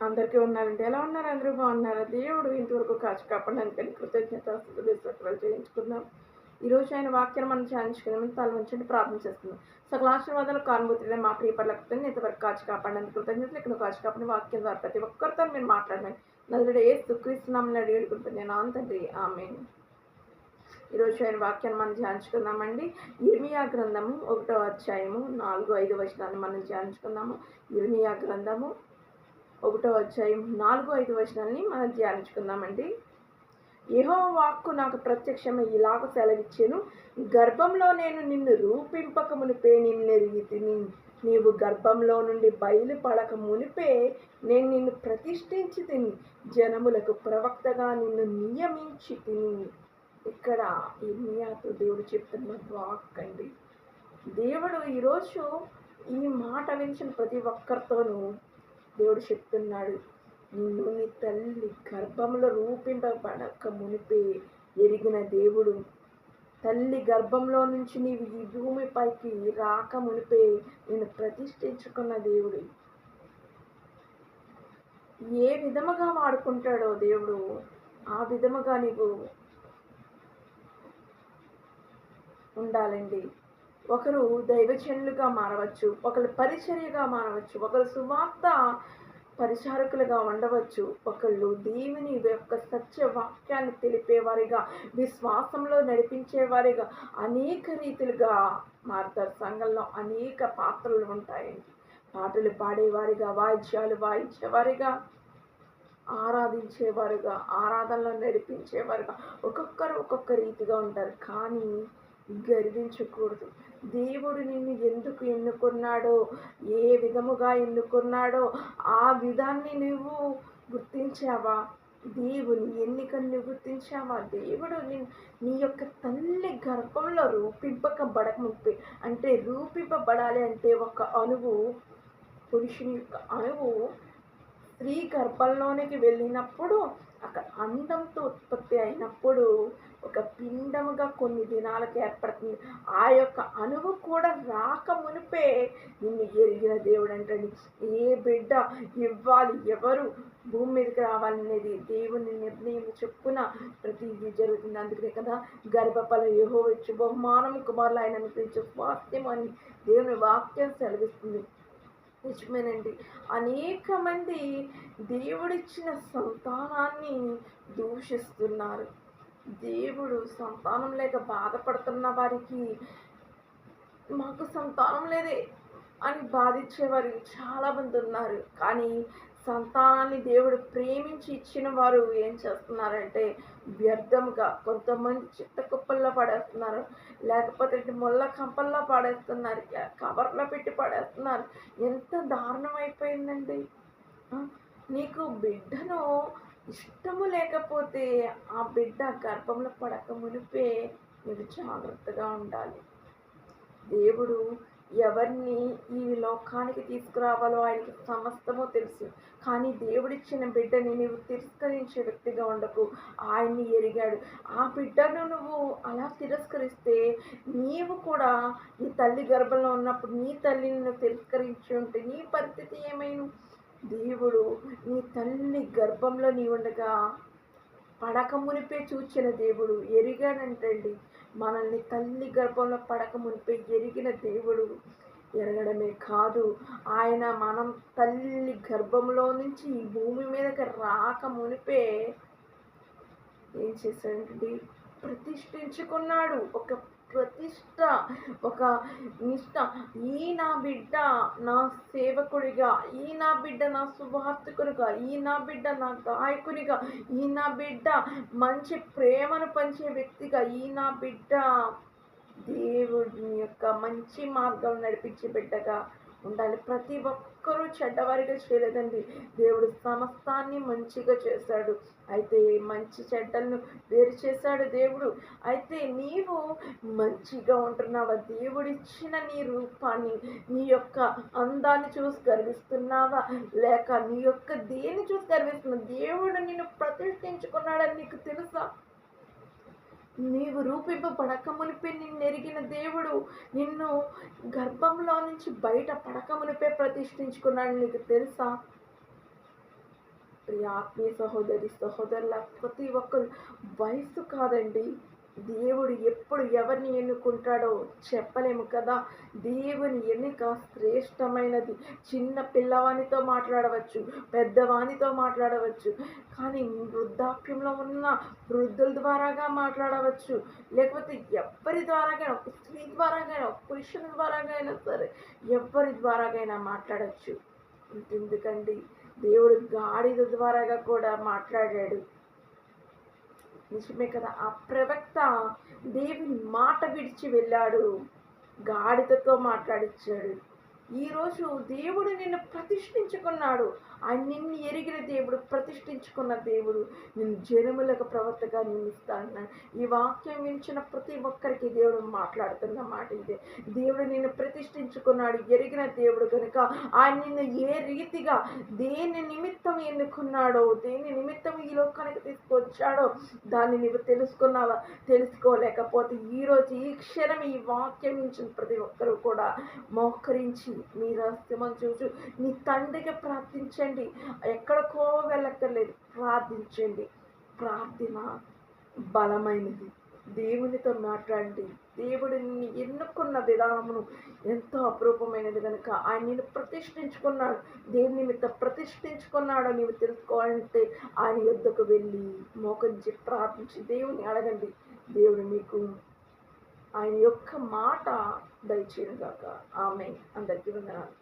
అందరికీ ఉన్నారండి ఎలా ఉన్నారు? అందరూ బాగున్నారా? దేవుడు ఇంతవరకు కాచి కాపాడడానికి కృతజ్ఞత స్తోత్రాలు చేయించుకుందాం ఈరోజు ఆయన వాక్యం మనం ధ్యానించుకునే తల ఉంచండి ప్రార్థన చేస్తున్నాం. సకల ఆశీర్వాదాలు కానుభూతులే మా ప్రియపర్లకు ఇంతవరకు కాచి కాపాడడానికి కృతజ్ఞతలు ఇక్కడ కాచి కాపాడిన వాక్యం ద్వారా ప్రతి ఒక్కరితో మీరు మాట్లాడమని నలుగురు ఏ సుక్రీస్తున్నామని అడిగేడుకుంటుంది నేను అంతండి ఆమె ఈరోజు ఆయన వాక్యాన్ని మనం ధ్యానించుకుందామండి. ఇర్మియా గ్రంథము ఒకటో అధ్యాయము నాలుగు ఐదు వచనాన్ని మనం ధ్యానించుకుందాము. ఇర్మియా గ్రంథము ఒకటో అధ్యాయం నాలుగు ఐదు వచనాలని మనం ధ్యానించుకుందామండి. ఏహో వాక్కు నాకు ప్రత్యక్షమై ఇలాగ సెలవిచ్చాను గర్భంలో నేను నిన్ను రూపింపక మునిపే నిన్నెరిగి తిని నీవు గర్భంలో నుండి బయలుపడక మునిపే నేను నిన్ను ప్రతిష్ఠించి తిని జనములకు ప్రవక్తగా నిన్ను నియమించి తిని ఇక్కడ ఇర్మియాతో దేవుడు చెప్తున్న వాక్ అండి దేవుడు ఈరోజు ఈ మాట వించిన ప్రతి ఒక్కరితోనూ దేవుడు చెప్తున్నాడు నిన్ను నీ తల్లి గర్భంలో రూపింపబడక మునిపే ఎరిగిన దేవుడు. తల్లి గర్భంలో నుంచి నీవు ఈ భూమిపైకి రాక మునిపే నేను ప్రతిష్ఠించుకున్న దేవుడు. ఏ విధముగా వాడుకుంటాడో దేవుడు ఆ విధముగా నీవు ఉండాలండి. ఒకరు దైవజనులుగా మారవచ్చు ఒకరు పరిచర్యగా మారవచ్చు ఒకరు సువార్త పరిచారకులుగా ఉండవచ్చు ఒకళ్ళు దేవుని యొక్క సత్య వాక్యాన్ని తెలిపేవారిగా విశ్వాసంలో నడిపించేవారిగా అనేక రీతిలుగా మారుతారు. సంఘంలో అనేక పాత్రలు ఉంటాయండి. పాటలు పాడేవారిగా వాయిద్యాలు వాయించేవారిగా ఆరాధించేవారుగా ఆరాధనలో నడిపించేవారుగా ఒక్కొక్కరు ఒక్కొక్క రీతిగా ఉంటారు. కానీ గర్వించకూడదు. దేవుడు నిన్ను ఎందుకు ఎన్నుకున్నాడో ఏ విధముగా ఎన్నుకున్నాడో ఆ విధాన్ని నువ్వు గుర్తించావా? దేవుని ఎన్నికను గుర్తించావా? దేవుడు నీ యొక్క తల్లి గర్భంలో రూపింపకబడక ముప్పి అంటే రూపింపబడాలి అంటే ఒక అణువు పురుషుని యొక్క అణువు స్త్రీ గర్భంలోనికి వెళ్ళినప్పుడు అందంతో ఉత్పత్తి అయినప్పుడు ఒక పిండముగా కొన్ని దినాలకు ఏర్పడుతుంది. ఆ యొక్క అణువు కూడా రాక మునిపే నిన్ను ఎరిగిన దేవుడు అంటండి. ఏ బిడ్డ ఇవ్వాలి ఎవరు భూమి మీదకి రావాలనేది దేవుని నిర్ణయం చెప్పున ప్రతిదీ జరుగుతుంది. అందుకనే కదా గర్భఫల యహో వచ్చి బహుమానం కుమారులు ఆయన అనుకరించే స్వాస్థ్యం అని దేవుని వాక్యం సెలవిస్తుంది. నిజమేనండి. అనేక మంది దేవుడిచ్చిన సంతానాన్ని దూషిస్తున్నారు. దేవుడు సంతానం లేక బాధపడుతున్న వారికి మాకు సంతానం లేదే అని బాధించేవారు చాలామంది ఉన్నారు. కానీ సంతానాన్ని దేవుడు ప్రేమించి ఇచ్చిన వారు ఏం చేస్తున్నారంటే వ్యర్థంగా కొంతమంది చిత్త కుప్పల్లో పడేస్తున్నారు. లేకపోతే ముళ్ళ కంపల్లో పడేస్తున్నారు. కవర్లో పెట్టి పడేస్తున్నారు. ఎంత దారుణం అయిపోయిందండి నీకు బిడ్డను ఇష్టము లేకపోతే ఆ బిడ్డ గర్భంలో పడక మునిపే మీరు జాగ్రత్తగా ఉండాలి. దేవుడు ఎవరిని ఈ లోకానికి తీసుకురావాలో ఆయనకి సమస్తమో తెలుసు. కానీ దేవుడిచ్చిన బిడ్డని నీవు తిరస్కరించే వ్యక్తిగా ఉండకు. ఆయన్ని ఎరిగాడు. ఆ బిడ్డను నువ్వు అలా తిరస్కరిస్తే నీవు కూడా నీ తల్లి గర్భంలో ఉన్నప్పుడు నీ తల్లిని నువ్వు తిరస్కరించి ఉంటే నీ పరిస్థితి ఏమైనా? దేవుడు నీ తల్లి గర్భంలో నీ ఉండగా పడక మునిపే చూచిన దేవుడు ఎరిగాడంటండి. మనల్ని తల్లి గర్భంలో పడక మునిపే ఎరిగిన దేవుడు ఎరగడమే కాదు. ఆయన మనం తల్లి గర్భంలో నుంచి ఈ భూమి మీదకి రాక మునిపే ఏం చేశాడండి ప్రతిష్ఠించుకున్నాడు. ఒక ప్రతిష్ట ఒక నిష్ట. ఈ నా బిడ్డ నా సేవకుడిగా ఈ నా బిడ్డ నా సువార్తకునిగా ఈ నా బిడ్డ నా గాయకునిగా ఈ నా బిడ్డ మంచి ప్రేమను పంచే వ్యక్తిగా ఈ నా బిడ్డ దేవుడి యొక్క మంచి మార్గం నడిపించే బిడ్డగా ఉండాలి. ప్రతి ఒక్కరూ చెడ్డవారిగా చేయలేదండి. దేవుడు సమస్తాన్ని మంచిగా చేశాడు. అయితే మంచి చెడ్డలను వేరు చేశాడు దేవుడు. అయితే నీవు మంచిగా ఉంటున్నావా? దేవుడిచ్చిన నీ రూపాన్ని నీ యొక్క అందాన్ని చూసి గర్విస్తున్నావా? లేక నీ యొక్క దేని చూసి గర్విస్తున్నావు దేవుడు నిన్ను ప్రతిష్ఠించుకున్నాడని నీకు తెలుసా? నీవు రూపింపబడక మునిపే నిన్ను ఎరిగిన దేవుడు నిన్ను గర్భంలో నుంచి బయట పడక మునిపే ప్రతిష్ఠించుకున్నాడు. నీకు తెలుసా? ప్రియ ఆత్మీయ సహోదరి సహోదరుల ప్రతి ఒక్కరు వయసు కాదండి. దేవుడు ఎప్పుడు ఎవరిని ఎన్నుకుంటాడో చెప్పలేము కదా. దేవుని ఎన్నిక శ్రేష్టమైనది. చిన్న పిల్లవానితో మాట్లాడవచ్చు పెద్దవానితో మాట్లాడవచ్చు కానీ వృద్ధాప్యంలో ఉన్న వృద్ధుల ద్వారాగా మాట్లాడవచ్చు. లేకపోతే ఎవరి ద్వారాగైనా ఒక స్త్రీ ద్వారాగైనా ఒక పురుషుని ద్వారాగైనా సరే ఎవరి ద్వారాగైనా మాట్లాడవచ్చు. ఎందుకండి దేవుడు గాడిద ద్వారాగా కూడా మాట్లాడాడు. నిజమే కదా? ఆ ప్రవక్త దేవుని మాట విడిచి వెళ్ళాడు. గాడిదతో మాట్లాడించాడు ఈరోజు దేవుడు నిన్ను ప్రతిష్ఠించుకున్నాడు. ఆయన నిన్ను ఎరిగిన దేవుడు ప్రతిష్ఠించుకున్న దేవుడు నిన్ను జనములకు ప్రవర్తగా నియమిస్తాడు ఈ వాక్యం వించిన ప్రతి ఒక్కరికి దేవుడు మాట్లాడుతున్న మాట ఇదే. దేవుడు నిన్ను ప్రతిష్ఠించుకున్నాడు ఎరిగిన దేవుడు కనుక ఆయన నిన్ను ఏ రీతిగా దేని నిమిత్తం ఎన్నుకున్నాడో దేని నిమిత్తం ఈ లోకానికి తీసుకొచ్చాడో దాన్ని నువ్వు తెలుసుకున్నావా? తెలుసుకోలేకపోతే ఈరోజు ఈ క్షణం ఈ వాక్యం ఇచ్చిన ప్రతి ఒక్కరూ కూడా మోకరించి మీ రహస్యమని చూచు నీ తండ్రికి ప్రార్థించండి. ఎక్కడికో వెళ్ళక్కర్లేదు. ప్రార్థించండి. ప్రార్థన బలమైనది. దేవునితో మాట్లాడండి. దేవుడిని ఎన్నుకున్న విధానమును ఎంతో అపురూపమైనది కనుక ఆయన నేను ప్రతిష్ఠించుకున్నాడు. దేని నిమిత్తం ప్రతిష్ఠించుకున్నాడో నీవు తెలుసుకోవాలంటే ఆయన యుద్ధకు వెళ్ళి మోకరించి ప్రార్థించి దేవుని అడగండి. దేవుడు మీకు ఆయన యొక్క మాట దయచేయను కాక ఆమె అందరికీ వందనాలు.